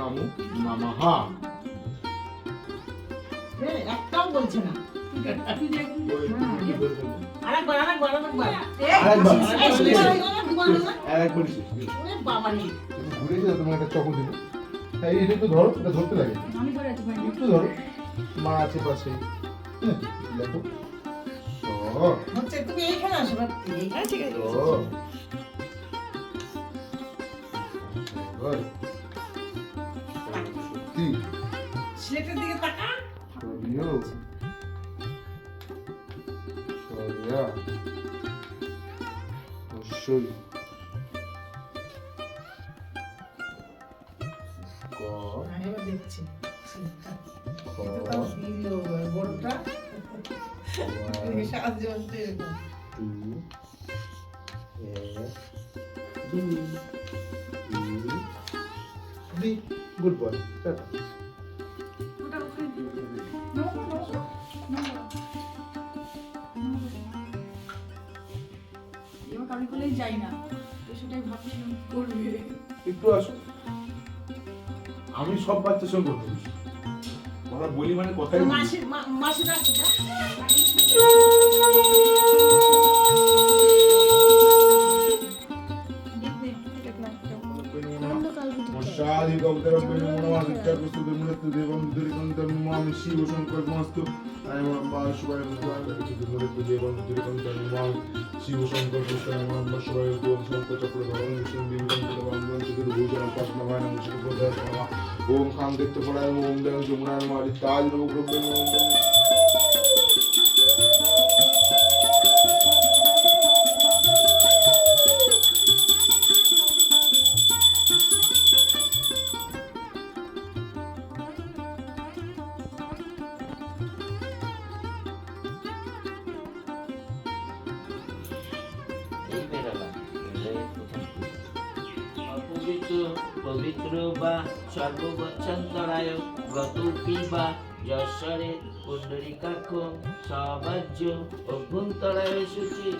নামু নামাহা এ, একটাও বলছে না। ওই কি বলতে হবে? আরেকবার। আরেকবার আরেকবার। আরেকবার। এই, দুবার গেল, দুবার গেল। আরেকবার শেষ ওরে বাবা রে। ঘুরে এসে তোমার একটা চকো দিল এটা একটু ধরো এটা ধরতে লাগে। আমি করে আছি একটু ধরো। মা আছে পাশে। হ্যাঁ, দেখো। হচ্ছে তুমি এইখানে আসো ঠিক আছে। সিলেটের দিকে তাকা সরিও। সরিয়া। অবশ্যই। হ্যাঁ, এবার দেখছি। বড়টা সাহায্য করতে এরকম। এক দুই নো নো নো এবার কারণ করলেই যাই না তো সেটাই ভাবছিলাম করবে। একটু আসো। আমি সব বাচ্চার সঙ্গে কথা বলছি। কথা বলি মানে কথাই বলি। মাসি না? মশালি গৌতরম নমঃ বিদ্যাকুস্তু দেবমূর্তি দেবম দুরিকন্তম নমামি শিব শঙ্কর মস্তু আয় মা শিবায় নমঃ দুরিকন্তম দেবম দুরিকন্তম নমামি শিব শঙ্কর কৃষ্ণায় নমঃ শিবায় ওম শঙ্কর চক্র ধরণ বিষ্ণু বিভূষণ দেবম চতুর ভূষণ পদ্মভায় নমঃ শিব প্রদায় নমঃ ওম খাম দেখতে পড়ায় ওম দেব যমুনায় নমঃ তাজ নমঃ গ্রহে ওম অপবিত্র পবিত্র বা সর্ববচ্ছন্তরায় গতৌপি বা যশ্বরে পুণ্ডরিকাক্ষ সবাজ্য অভ্যন্তরায় শুচি।